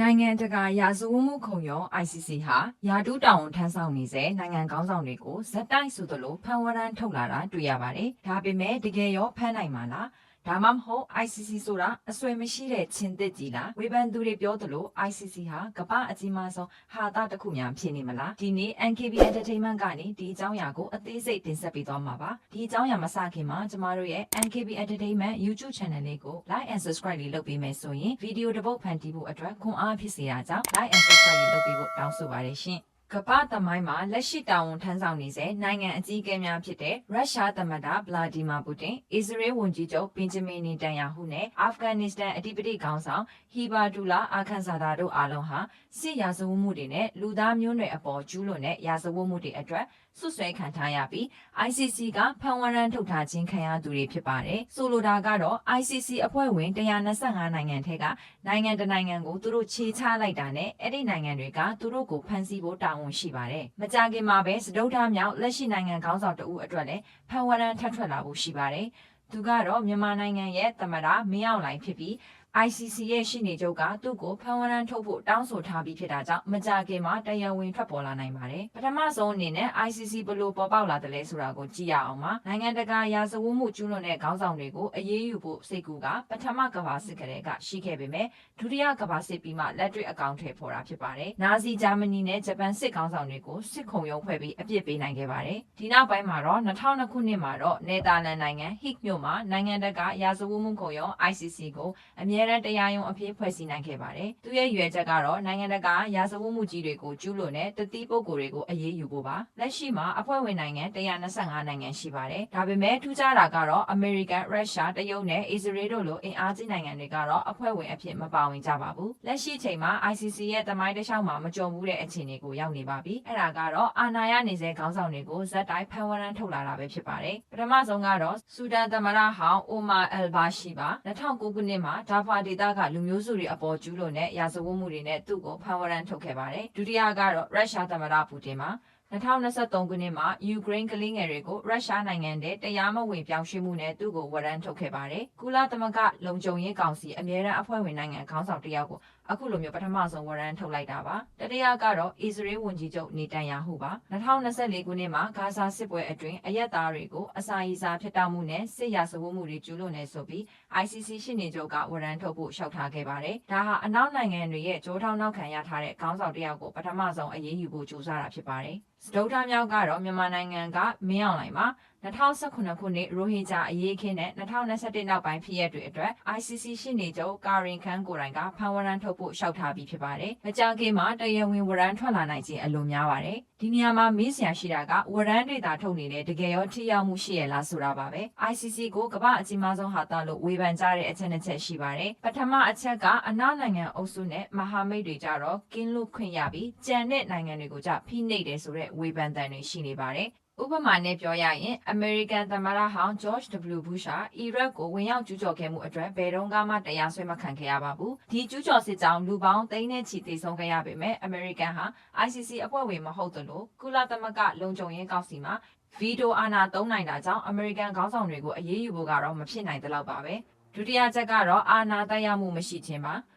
နိုင်ငံတကာရာဇဝတ်မှုခုံရုံး ICC ဟာယာတူးတောင်ဝန်ထမ်းဆောင်နေစေနိုင်ငံကောင်းဆောင်တွေကိုဇက်တိုက်ဆိုသလိုဖမ်းဝရမ်းထုတ်လာတာတွေ့ရပါတယ်။ဒါပေမဲ့တကယ်ရောဖမ်းနိုင်မှာလား။ ဒါမှမဟုတ် ICC ဆိုတာအဆွေမရှိတဲ့ချင်းတစ်ကြီးလားဝေဖန်သူတွေပြောသလို ICC ဟာကမ္ဘာအကြီးမားဆုံးဟာတာတစ်ခုများဖြစ်နေမလားဒီနေ့ NKB Entertainment ကနေဒီအကြောင်းအရာကိုအသေးစိတ်တင်ဆက်ပေးသွားမှာပါဒီအကြောင်းအရာမစခင်မှာကျမတို့ရဲ့ NKB Entertainment YouTube Channel လေးကို Like and Subscribe လေးလုပ်ပေးမယ်ဆိုရင်ဗီဒီယိုတစ်ပုတ်ဖန်တီးဖို့အတွက်ခွန်အားဖြစ်စေတာကြောင့် Like and Subscribe လေးလုပ်ပေးဖို့တောင်းဆိုပါတယ်ရှင် ကမ္ဘာသမိုင်းမှာလက်ရှိတာဝန်ထမ်းဆောင်နေစေနိုင်ငံအကြီးအကဲများဖြစ်တဲ့ရုရှားသမ္မတဗလာဒီမာပူတင်၊အစ္စရေးဝန်ကြီးချုပ်ဘင်ဂျမင်နေတန်ယာဟုနဲ့အာဖဂန်နစ္စတန်အဓိပတိခေါင်းဆောင်ဟီဘာဒူလာအာခန်ဇာဒါတို့အားလုံးဟာစစ်ရာဇဝတ်မှုတွေနဲ့လူသားမျိုးနွယ်အပေါ်ကျူးလွန်တဲ့ရာဇဝတ်မှုတွေအတွက်ဆွဆွဲခံထားရပြီး ICC ကဖန်ဝရန်ထုတ်ထားခြင်းခံရသူတွေဖြစ်ပါတယ်။ဆိုလိုတာကတော့ ICC အဖွဲ့ဝင်125နိုင်ငံထဲကနိုင်ငံတစ်နိုင်ငံကိုသူတို့ခြေချလိုက်တာနဲ့အဲ့ဒီနိုင်ငံတွေကသူတို့ကိုဖမ်းဆီးဖို့တာဝန်ရှိပါတယ်။မကြခင်မှာပဲစတုထမြောက်လက်ရှိနိုင်ငံခေါင်းဆောင်တဦးအတွက်လည်းဖန်ဝရန်ထပ်ထွက်လာဖို့ရှိပါတယ်။သူကတော့မြန်မာနိုင်ငံရဲ့သမ္မတမင်းအောင်လှိုင်ဖြစ်ပြီး ICC ရဲ့ရှင်းနေချုပ်ကသူ့ကိုဖန်ဝရန်ထုတ်ဖို့တောင်းဆိုထားပြီးဖြစ်တာကြောင့်မကြခင်မှာတရားဝင်ထွက်ပေါ်လာနိုင်ပါတယ်။ပထမဆုံးအနေနဲ့ ICC ဘယ်လို့ပေါ်ပေါက်လာတယ်လဲဆိုတာကိုကြည့်ရအောင်ပါ။နိုင်ငံတကာရာဇဝတ်မှုကျူးလွန်တဲ့ခေါင်းဆောင်တွေကိုအရေးယူဖို့စိတ်ကူကပထမကမ္ဘာစစ်ကလေးကရှိခဲ့ပေမဲ့ဒုတိယကမ္ဘာစစ်ပြီးမှလက်တွေ့အကောင့်ထဲပေါ်တာဖြစ်ပါတယ်။နာဇီဂျာမနီနဲ့ဂျပန်စစ်ခေါင်းဆောင်တွေကိုစစ်ခုံရုံးဖွဲ့ပြီးအပြစ်ပေးနိုင်ခဲ့ပါတယ်။ဒီနောက်ပိုင်းမှာတော့2002ခုနှစ်မှာတော့နယ်သာလန်နိုင်ငံဟစ်မြို့မှာနိုင်ငံတကာရာဇဝတ်မှုခုံရုံး ICC ကိုအမြဲတမ်းတရားရုံးအဖြစ်ဖွဲ့စည်းနိုင်ခဲ့ပါတယ်။သူရဲ့ရွယ်ချက်ကတော့နိုင်ငံတကာရာဇဝတ်မှုကြီးတွေကိုကျူးလွန်တဲ့တတိပုဂ္ဂိုလ်တွေကိုအရေးယူဖို့ပါ။လက်ရှိမှာအဖွဲ့ဝင်နိုင်ငံ125နိုင်ငံရှိပါတယ်။ဒါပေမဲ့ထူးခြားတာကတော့အမေရိကန်၊ရုရှား၊တရုတ်နဲ့အစ္စရေးတို့လိုအင်အားကြီးနိုင်ငံတွေကတော့အဖွဲ့ဝင်အဖြစ်မပါဝင်ကြပါဘူး။လက်ရှိချိန်မှာ ICC ရဲ့တမိုင်းတစ်လျှောက်မှာမကြုံဘူးတဲ့အခြေအနေကိုရောက်နေပါပြီ။အဲ့ဒါကတော့အာဏာရနေစေခေါင်းဆောင်တွေကိုဇက်တိုင်းဖန်ဝရန်ထုတ်လာတာပဲဖြစ်ပါတယ်။ပထမဆုံးကတော့ဆူဒန်သမ္မတဟောင်းအိုမာအယ်ဘာရှိပါ2009ခုနှစ်မှာဒါဖာဒေသကလူမျိုးစုတွေအပေါ်ကျူးလွန်တဲ့ရာဇဝတ်မှုတွေနဲ့သူ့ကိုဖန်ဝရန်ထုတ်ခဲ့ပါတယ်။ဒုတိယကတော့ရုရှားသမ္မတပူတင်ပါ2023ခုနှစ်မှာယူကရိန်းကလေးငယ်တွေကိုရုရှားနိုင်ငံတဲ့တရားမဝင်ပြောင်းရွှေ့မှုနဲ့သူ့ကိုဝရမ်းထုတ်ခဲ့ပါတယ်။ကုလသမဂ္ဂလုံခြုံရေးကောင်စီအမြဲတမ်းအဖွဲ့ဝင်နိုင်ငံခေါင်းဆောင်တယောက်ကိုအခုလိုမျိုးပထမဆုံးဝရမ်းထုတ်လိုက်တာပါ။တတိယကတော့အစ္စရေးဝန်ကြီးချုပ်နေတန်ယာဟုပါ2024ခုနှစ်မှာဂါဇာစစ်ပွဲအတွင်းအရက်သားတွေကိုအစာရီစာဖြစ်တောက်မှုနဲ့စစ်ရာဇဝတ်မှုတွေကျူးလွန်နေဆိုပြီး ICC ရှင်းနေချုပ်ကဝရမ်းထုတ်ဖို့လျှောက်ထားခဲ့ပါတယ်။ဒါဟာအနောက်နိုင်ငံတွေရဲ့ကြိုးထောင်နောက်ခံရထားတဲ့ခေါင်းဆောင်တယောက်ကိုပထမဆုံးအရေးယူဖို့ကြိုးစားတာဖြစ်ပါတယ်။စတုထမြောက်ကတော့မြန်မာနိုင်ငံကမင်းအောင်လှိုင်ပါ 2019ခုနှစ်ရိုဟင်ဂျာအရေးအခင်းနဲ့2021နောက်ပိုင်းဖြစ်ရပ်တွေအတွက် ICC ရှင်းနေချုပ်ကာရင်ခန်းကိုယ်တိုင်ကဖန်ဝရန်ထုတ်ဖို့ရှောက်ထားပြီးဖြစ်ပါတယ်။မကြာခင်မှာတရားဝင်ဝရန်ထွက်လာနိုင်ခြင်းအလွန်များပါတယ်။ဒီနေရာမှာမေးစရာရှိတာကဝရန်တွေသာထုတ်နေတဲ့တကယ်ရောထိရောက်မှုရှိရလားဆိုတာပါပဲ။ ICC ကိုကမ္ဘာအကြီးမားဆုံးဟာတာလို့ဝေဖန်ကြတဲ့အချက်နှစ်ချက်ရှိပါတယ်။ပထမအချက်ကအနောက်နိုင်ငံအုပ်စုနဲ့မဟာမိတ်တွေကြတော့ကင်းလွတ်ခွင့်ရပြီးကြံတဲ့နိုင်ငံတွေကိုကြဖိနှိပ်တယ်ဆိုတဲ့ဝေဖန်တန်တွေရှိနေပါတယ်။ ဥပမာနဲ့ပြောရရင်အမေရိကန်သမ္မတဟောင်း George W. Bush ဟာအီရတ်ကိုဝင်ရောက်ကျူးကျော်ခဲ့မှုအတွက်ဘယ်တော့မှတရားစွဲမခံခဲ့ရပါဘူး။ဒီကျူးကျော်စစ်ကြောင်းလူပေါင်းသိန်းနဲ့ချီသေဆုံးခဲ့ရပေမဲ့အမေရိကန်ဟာ ICC အဖွဲ့ဝင်မဟုတ်သလိုကုလသမဂ္ဂလုံခြုံရေးကောင်စီမှာဗီတိုအာဏာသုံးနိုင်တာကြောင့်အမေရိကန်ခေါင်းဆောင်တွေကိုအရေးယူဖို့ကတော့မဖြစ်နိုင်သလောက်ပါပဲ။ဒုတိယချက်ကတော့အာဏာတိုက်ရမှုမရှိခြင်းပါ။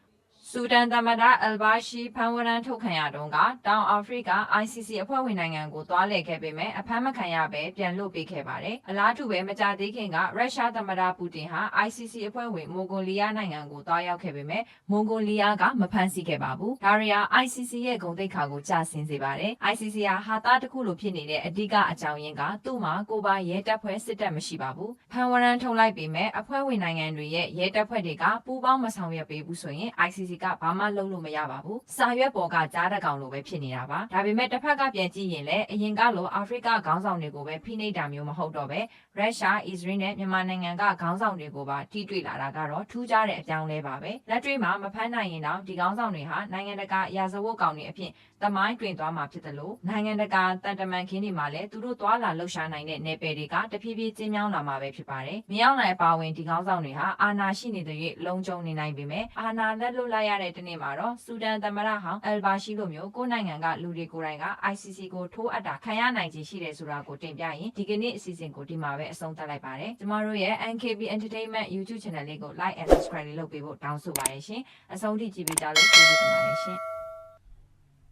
ဆူဒန်သမ္မတအယ်ဘာရှိဖန်ဝရန်ထုတ်ခံရတုန်းကတောင်အာဖရိက ICC အဖွဲ့ဝင်နိုင်ငံကိုသွားလည်ခဲ့ပေမဲ့အဖမ်းမခံရဘဲပြန်လွတ်ပေးခဲ့ပါတယ်။အလားတူပဲမကြသေးခင်ကရုရှားသမ္မတပူတင်ဟာ ICC အဖွဲ့ဝင်မိုဂိုလီးယားနိုင်ငံကိုသွားရောက်ခဲ့ပေမဲ့မိုဂိုလီးယားကမဖမ်းဆီးခဲ့ပါဘူး။ဒါရီယာ ICC ရဲ့ဂုဏ်သိက္ခာကိုကျဆင်းစေပါတယ်။ ICC ဟာဟာသားတစ်ခုလိုဖြစ်နေတဲ့အဓိကအကြောင်းရင်းကသူ့မှာကိုပိုင်ရဲတပ်ဖွဲ့စစ်တပ်မရှိပါဘူး။ဖန်ဝရန်ထုတ်လိုက်ပေမဲ့အဖွဲ့ဝင်နိုင်ငံတွေရဲ့ရဲတပ်ဖွဲ့တွေကပူးပေါင်းမဆောင်ရွက်ပေးဘူးဆိုရင် ICC ကဘာမှလုပ်လို့မရပါဘူး။စာရွက်ပေါ်ကကြားတကောင်လိုပဲဖြစ်နေတာပါ။ဒါပေမဲ့တစ်ဖက်ကပြန်ကြည့်ရင်လည်းအရင်ကလိုအာဖရိကခေါင်းဆောင်တွေကိုပဲဖိနှိပ်တာမျိုးမဟုတ်တော့ပဲရုရှား၊အစ္စရေးနဲ့မြန်မာနိုင်ငံကခေါင်းဆောင်တွေကိုပါထိတွေ့လာတာကတော့ထူးခြားတဲ့အကြောင်းလဲပါပဲ။လက်တွေ့မှာမဖမ်းနိုင်ရင်တော့ဒီခေါင်းဆောင်တွေဟာနိုင်ငံတကာရာဇဝတ်ကောင်တွေအဖြစ်တမိုင်းတွင်သွားမှာဖြစ်တယ်လို့နိုင်ငံတကာတန်တမန်ခင်းတွေမှာလည်းသူတို့သွားလာလှုပ်ရှားနိုင်တဲ့နယ်ပယ်တွေကတဖြည်းဖြည်းကျဉ်းမြောင်းလာမှာပဲဖြစ်ပါတယ်။မြောင်းနိုင်အပါဝင်ဒီခေါင်းဆောင်တွေဟာအာဏာရှိနေတဲ့၍လုံခြုံနေနိုင်ပေမဲ့အာဏာလက်လွတ်လိုက်လိုက်ရတဲ့တနေ့မှာတော့ဆူဒန်သမ္မတဟောင်းအယ်ဘာရှိလိုမျိုးကိုယ်နိုင်ငံကလူတွေကိုယ်တိုင်က ICC ကိုထိုးအပ်တာခံရနိုင်ခြင်းရှိတယ်ဆိုတာကိုတင်ပြရင်ဒီကနေ့အစီအစဉ်ကိုဒီမှာပဲအဆုံးသတ်လိုက်ပါတယ်ကျမတို့ရဲ့ NKB Entertainment YouTube Channel လေးကို Like and Subscribe လေးလုပ်ပေးဖို့တောင်းဆိုပါတယ်ရှင်အဆုံးထိကြည့်ပေးကြလို့ကျေးဇူးတင်ပါတယ်ရှင်